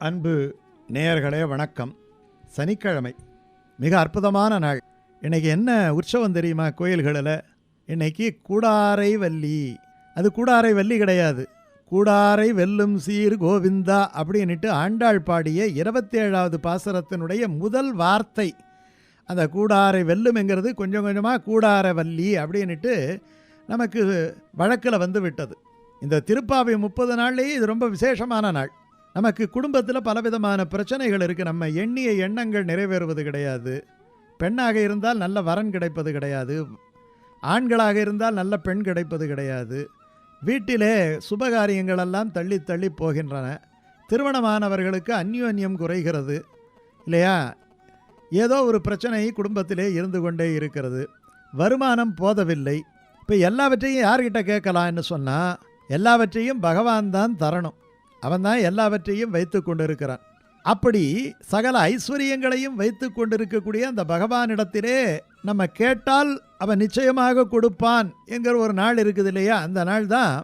அன்பு நேயர்களே வணக்கம். சனிக்கிழமை. மிக அற்புதமான நாள். இன்றைக்கி என்ன உற்சவம் தெரியுமா கோயில்களில்? இன்னைக்கு கூடாரை வள்ளி. அது கூடாரை வள்ளி கிடையாது. கூடாரை வெல்லும் சீர் கோவிந்தா அப்படின்னுட்டு ஆண்டாள் பாடிய இருபத்தேழாவது பாசரத்தினுடைய முதல் வார்த்தை. அந்த கூடாரை வெல்லும்ங்கிறது கொஞ்சம் கொஞ்சமாக கூடார வள்ளி அப்படின்னுட்டு நமக்கு வழக்கில் வந்து விட்டது. இந்த திருப்பாவை முப்பது நாள்லேயே இது ரொம்ப விசேஷமான நாள். நமக்கு குடும்பத்தில் பலவிதமான பிரச்சனைகள் இருக்குது நம்ம எண்ணிய எண்ணங்கள் நிறைவேறுவது கிடையாது. பெண்ணாக இருந்தால் நல்ல வரன் கிடைப்பது கிடையாது. ஆண்களாக இருந்தால் நல்ல பெண் கிடைப்பது கிடையாது. வீட்டிலே சுபகாரியங்களெல்லாம் தள்ளி தள்ளி போகின்றன. திருமணமானவர்களுக்கு அந்யோன்யம் குறைகிறது. இல்லையா? ஏதோ ஒரு பிரச்சனை குடும்பத்திலே இருந்து கொண்டே இருக்கிறது. வருமானம் போதவில்லை. இப்போ எல்லாவற்றையும் யார்கிட்ட கேட்கலான்னு சொன்னால் எல்லாவற்றையும் பகவான் தான் தரணும். அவன் தான் எல்லாவற்றையும் வைத்து கொண்டிருக்கிறான். அப்படி சகல ஐஸ்வர்யங்களையும் வைத்து கொண்டிருக்கக்கூடிய அந்த பகவானிடத்திலே நம்ம கேட்டால் அவன் நிச்சயமாக கொடுப்பான் என்கிற ஒரு நாள் இருக்குது இல்லையா? அந்த நாள் தான்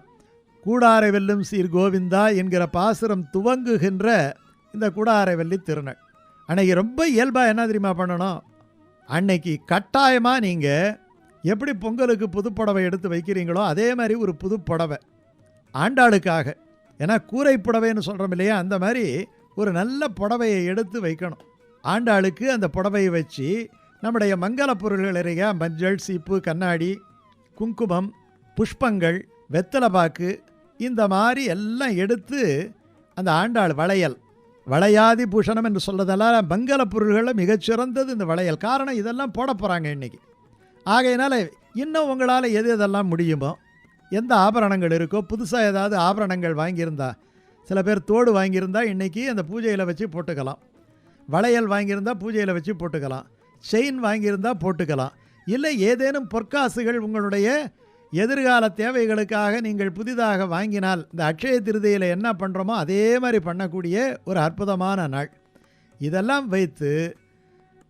கூடாரை வெல்லும் சீர் கோவிந்தா என்கிற பாசுரம் துவங்குகின்ற இந்த கூடாரை வெள்ளி திருநாள். அன்னைக்கு ரொம்ப இயல்பாக என்ன தெரியுமா பண்ணணும்? அன்னைக்கு கட்டாயமாக நீங்கள் எப்படி பொங்கலுக்கு புதுப்புடவை எடுத்து வைக்கிறீங்களோ அதே மாதிரி ஒரு புதுப்புடவை ஆண்டாளுக்காக. ஏன்னா கூரை புடவைன்னு சொல்கிறோம் இல்லையா? அந்த மாதிரி ஒரு நல்ல புடவையை எடுத்து வைக்கணும். ஆண்டாளுக்கு அந்த புடவையை வச்சு நம்முடைய மங்கள பொருள்கள் நிறைய மஞ்சள் சீப்பு கண்ணாடி குங்குமம் புஷ்பங்கள் வெத்தலை பாக்கு இந்த மாதிரி எல்லாம் எடுத்து அந்த ஆண்டாள் வளையல் வளையாதி பூஷணம் என்று சொல்றதெல்லாம் மங்கள பொருள்களில் மிகச்சிறந்தது இந்த வளையல். காரணம் இதெல்லாம் போட போகிறாங்க இன்றைக்கி ஆகையினால இன்னும் உங்களால் எது எதெல்லாம் முடியுமோ எந்த ஆபரணங்கள் இருக்கோ புதுசாக ஏதாவது ஆபரணங்கள் வாங்கியிருந்தா சில பேர் தோடு வாங்கியிருந்தா இன்றைக்கி அந்த பூஜையில் வச்சு போட்டுக்கலாம். வளையல் வாங்கியிருந்தால் பூஜையில் வச்சு போட்டுக்கலாம். செயின் வாங்கியிருந்தால் போட்டுக்கலாம். இல்லை ஏதேனும் பொற்காசுகள் உங்களுடைய எதிர்கால தேவைகளுக்காக நீங்கள் புதிதாக வாங்கினால் இந்த அக்ஷய திருதியில் என்ன பண்ணுறோமோ அதே மாதிரி பண்ணக்கூடிய ஒரு அற்புதமான நாள். இதெல்லாம் வைத்து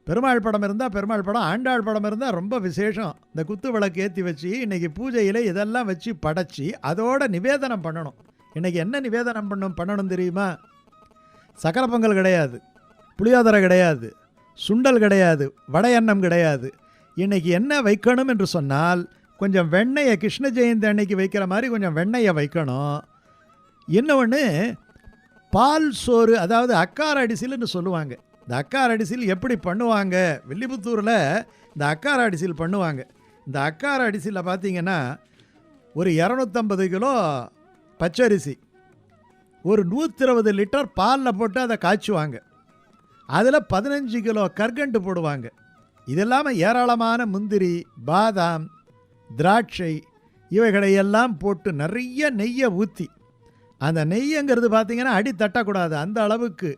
பெருமாள் படம் இருந்தால் பெருமாள் படம் ஆண்டாள் படம் இருந்தால் ரொம்ப விசேஷம். இந்த குத்து விளக்கு ஏற்றி வச்சு இன்றைக்கி பூஜையில் இதெல்லாம் வச்சு படைச்சி அதோட நிவேதனம் பண்ணணும். இன்றைக்கி என்ன நிவேதனம் பண்ணணும் பண்ணணும் தெரியுமா? சக்கர பொங்கல் கிடையாது புளியோதரை கிடையாது சுண்டல் கிடையாது வடை எண்ணம் கிடையாது. இன்றைக்கி என்ன வைக்கணும் என்று சொன்னால் கொஞ்சம் வெண்ணெயை கிருஷ்ண ஜெயந்தி அன்னைக்கு வைக்கிற மாதிரி கொஞ்சம் வெண்ணெயை வைக்கணும். இன்னொன்று பால் சோறு அதாவது அக்கார அடிசிலுன்னு சொல்லுவாங்க. இந்த அக்கார அடிசில் எப்படி பண்ணுவாங்க? வில்லிபுத்தூரில் இந்த அக்கார அடிசில் பண்ணுவாங்க. இந்த அக்கார அடிசியில் பார்த்தீங்கன்னா ஒரு இரநூத்தம்பது கிலோ பச்சரிசி ஒரு நூற்றி இருபது லிட்டர் பாலில் போட்டு அதை காய்ச்சுவாங்க. அதில் பதினஞ்சு கிலோ கற்கண்டு போடுவாங்க. இது இல்லாமல் ஏராளமான முந்திரி பாதாம் திராட்சை இவைகளையெல்லாம் போட்டு நிறைய நெய்யை ஊற்றி அந்த நெய்யங்கிறது பார்த்திங்கன்னா அடி தட்டக்கூடாது. அந்த அளவுக்கு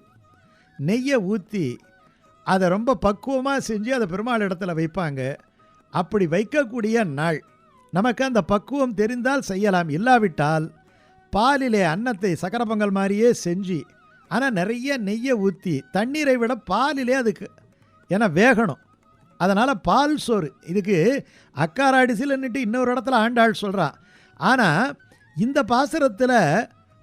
நெய்யை ஊற்றி அதை ரொம்ப பக்குவமாக செஞ்சு அதை பெருமாள் இடத்துல வைப்பாங்க. அப்படி வைக்கக்கூடிய நாள். நமக்கு அந்த பக்குவம் தெரிந்தால் செய்யலாம். இல்லாவிட்டால் பாலிலே அன்னத்தை சக்கர பொங்கல் மாதிரியே செஞ்சு ஆனால் நிறைய நெய்யை ஊற்றி தண்ணீரை விட பாலிலே அதுக்கு ஏன்னா வேகணும். அதனால் பால் சோறு. இதுக்கு அக்கார அடிசில்னுட்டு இன்னொரு இடத்துல ஆண்டாள் சொல்கிறான் ஆனால் இந்த பாசுரத்தில்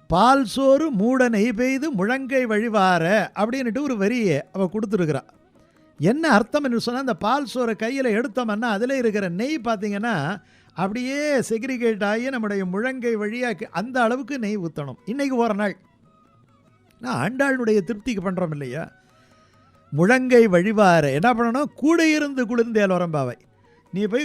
பால் சோறு மூட நெய் பெய்து முழங்கை வழிவார அப்படின்னுட்டு ஒரு வரியை அவள் கொடுத்துருக்குறா. என்ன அர்த்தம் என்று சொன்னால் அந்த பால் சோறை கையில் எடுத்தோம்னா அதில் இருக்கிற நெய் பார்த்திங்கன்னா அப்படியே செக்ரிகேட் ஆகி நம்முடைய முழங்கை வழியாக அந்த அளவுக்கு நெய் ஊற்றணும் இன்றைக்கி ஒரு நாள் நான் ஆண்டாளுடைய திருப்திக்கு பண்ணுறோம் இல்லையா? முழங்கை வழிவார. என்ன பண்ணணும்? கூட இருந்து குளிர்ந்தேல் வரம்பாவை நீ போய்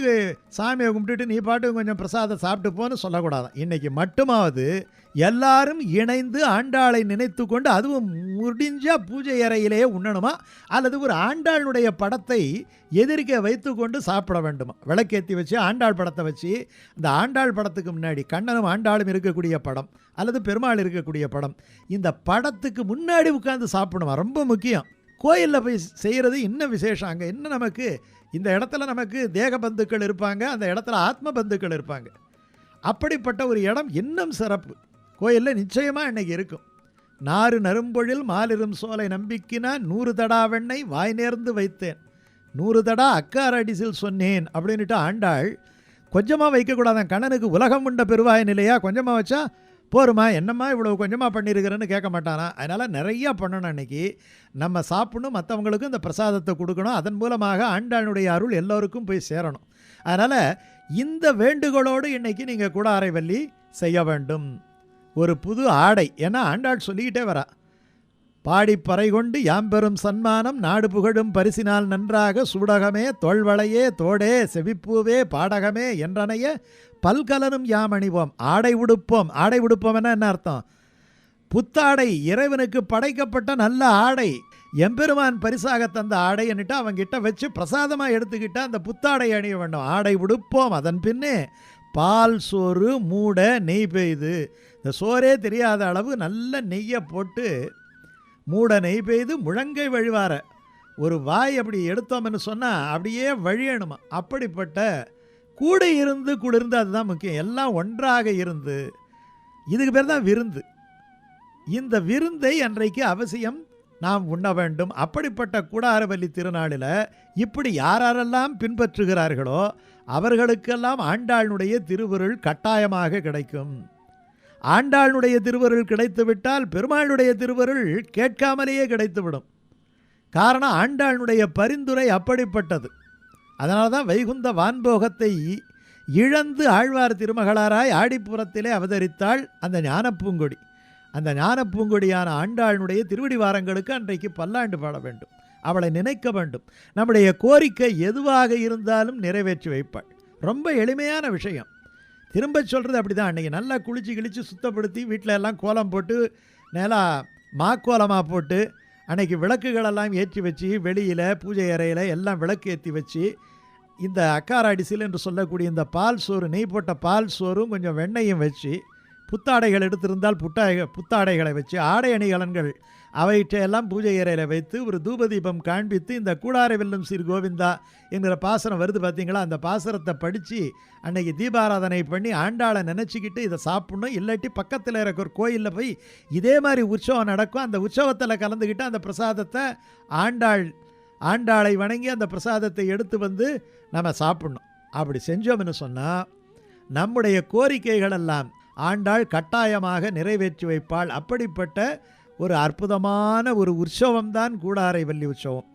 சாமியை கும்பிட்டுட்டு நீ பாட்டு கொஞ்சம் பிரசாதம் சாப்பிட்டு போன்னு சொல்லக்கூடாது இன்றைக்கி மட்டுமாவது எல்லாரும் இணைந்து ஆண்டாளை நினைத்து கொண்டு அதுவும் முடிஞ்ச பூஜை அறையிலேயே உண்ணணுமா? அல்லது ஒரு ஆண்டாளுடைய படத்தை எதிர்க்க வைத்து கொண்டு சாப்பிட வேண்டுமா? விளக்கேற்றி வச்சு ஆண்டாள் படத்தை வச்சு இந்த ஆண்டாள் படத்துக்கு முன்னாடி கண்ணனும் ஆண்டாளும் இருக்கக்கூடிய படம் அல்லது பெருமாள் இருக்கக்கூடிய படம் இந்த படத்துக்கு முன்னாடி உட்காந்து சாப்பிடணுமா? ரொம்ப முக்கியம். கோயிலில் போய் செய்கிறது இன்னும் விசேஷம். அங்கே இன்னும் நமக்கு இந்த இடத்துல நமக்கு தேக பந்துக்கள் இருப்பாங்க அந்த இடத்துல ஆத்ம பந்துக்கள் இருப்பாங்க. அப்படிப்பட்ட ஒரு இடம் இன்னும் சிறப்பு. கோயிலில் நிச்சயமாக இன்றைக்கி இருக்கும். நாறு நரும்பொழில் மாலிரும் சோலை நம்பிக்கினா நூறு தடா வெண்ணெய் வாய் நேர்ந்து வைத்தேன். நூறு தடா அக்கார் அடிசில் சொன்னேன் அப்படின்னுட்டு ஆண்டாள் கொஞ்சமாக வைக்கக்கூடாதான் கண்ணனுக்கு உலகம் உண்ட பெருவாய் நிலையா கொஞ்சமாக வச்சா போருமா? என்னம்மா இவ்வளோ கொஞ்சமாக பண்ணியிருக்கிறேன்னு கேட்க மாட்டானா? அதனால் நிறையா பண்ணணும் அன்றைக்கி நம்ம சாப்பிடணும் மற்றவங்களுக்கும் இந்த பிரசாதத்தை கொடுக்கணும். அதன் மூலமாக ஆண்டாளுடைய அருள் எல்லோருக்கும் போய் சேரணும். அதனால் இந்த வேண்டுகோளோடு இன்றைக்கி நீங்கள் கூட வள்ளி செய்ய வேண்டும். ஒரு புது ஆடை. ஏன்னா ஆண்டாள் சொல்லிக்கிட்டே வரா. பாடிப்பறை கொண்டு யாம்பெரும் சன்மானம் நாடு புகழும் பரிசினால் நன்றாக சூடகமே தோள்வளையே தோடே செவிப்பூவே பாடகமே என்றனைய பல்கலனும் யாம் அணிவோம் ஆடை உடுப்போம். ஆடை உடுப்போம்னா என்ன அர்த்தம்? புத்தாடை இறைவனுக்கு படைக்கப்பட்ட நல்ல ஆடை. எம்பெருமான் பரிசாக தந்த ஆடை என்னட்டு அவங்கிட்ட வச்சு பிரசாதமாக எடுத்துக்கிட்டால் அந்த புத்தாடை அணிய வேண்டும். ஆடை உடுப்போம். அதன் பின்னே பால் சோறு மூட நெய் பெய்து. இந்த சோறே தெரியாத அளவு நல்ல நெய்யை போட்டு மூட நெய் பெய்து முழங்கை வழிவார. ஒரு வாய் அப்படி எடுத்தோம்னு சொன்னால் அப்படியே வழியணுமா அப்படிப்பட்ட கூட இருந்து குளிர்ந்து அதுதான் முக்கியம். எல்லாம் ஒன்றாக இருந்து. இதுக்கு பேர் தான் விருந்து. இந்த விருந்தை அன்றைக்கு அவசியம் நாம் உண்ண வேண்டும். அப்படிப்பட்ட கூடாரவல்லி திருநாளில் இப்படி யாரெல்லாம் பின்பற்றுகிறார்களோ அவர்களுக்கெல்லாம் ஆண்டாளுடைய திருவுருள் கட்டாயமாக கிடைக்கும். ஆண்டாளுடைய திருவருள் கிடைத்துவிட்டால் பெருமாளுடைய திருவருள் கேட்காமலேயே கிடைத்துவிடும். காரணம் ஆண்டாளுடைய பரிந்துரை அப்படிப்பட்டது. அதனால தான் வைகுந்த வான்போகத்தை இழந்து ஆழ்வார் திருமகளாராய் ஆடிப்புறத்திலே அவதரித்தாள் அந்த ஞானப்பூங்கொடி. அந்த ஞானப்பூங்கொடியான ஆண்டாளுடைய திருவடி வாரங்களுக்கு அன்றைக்கு பல்லாண்டு பாட வேண்டும். அவளை நினைக்க வேண்டும். நம்முடைய கோரிக்கை எதுவாக இருந்தாலும் நிறைவேற்றி வைப்பாள். ரொம்ப எளிமையான விஷயம். திரும்ப சொல்கிறது அப்படி தான் அன்றைக்கி நல்லா குளிச்சு கிழிச்சு சுத்தப்படுத்தி வீட்டில் எல்லாம் கோலம் போட்டு நேலா மாக்கோலமாக போட்டு அன்றைக்கி விளக்குகளெல்லாம் ஏற்றி வச்சு வெளியில் பூஜை அறையில் எல்லாம் விளக்கு ஏற்றி வச்சு இந்த அக்கார அடிசில் என்று சொல்லக்கூடிய இந்த பால் சோறு நெய் போட்ட பால் சோறும் கொஞ்சம் வெண்ணெயும் வச்சு புத்தாடைகள் எடுத்திருந்தால் புட்டாடை புத்தாடைகளை வச்சு ஆடை அணிகலன்கள் அவற்றையெல்லாம் பூஜை அறையில் வைத்து ஒரு தூபதீபம் காண்பித்து இந்த கூடாரை வெல்லும் ஸ்ரீ கோவிந்தா என்கிற பாசனம் வருது பார்த்தீங்களா அந்த பாசனத்தை படித்து அன்னைக்கு தீபாராதனை பண்ணி ஆண்டாளை நினச்சிக்கிட்டு இதை சாப்பிட்ணும். இல்லாட்டி பக்கத்தில் இருக்கிற கோயிலில் போய் இதே மாதிரி உற்சவம் நடக்கும். அந்த உற்சவத்தில் கலந்துக்கிட்டு அந்த பிரசாதத்தை ஆண்டாள் ஆண்டாளை வணங்கி அந்த பிரசாதத்தை எடுத்து வந்து நம்ம சாப்பிட்ணும். அப்படி செஞ்சோம்னு சொன்னால் நம்முடைய கோரிக்கைகளெல்லாம் ஆண்டாள் கட்டாயமாக நிறைவேற்றி வைப்பாள். அப்படிப்பட்ட ஒரு அற்புதமான ஒரு உற்சவம் தான் கூடாரை வள்ளி உற்சவம்.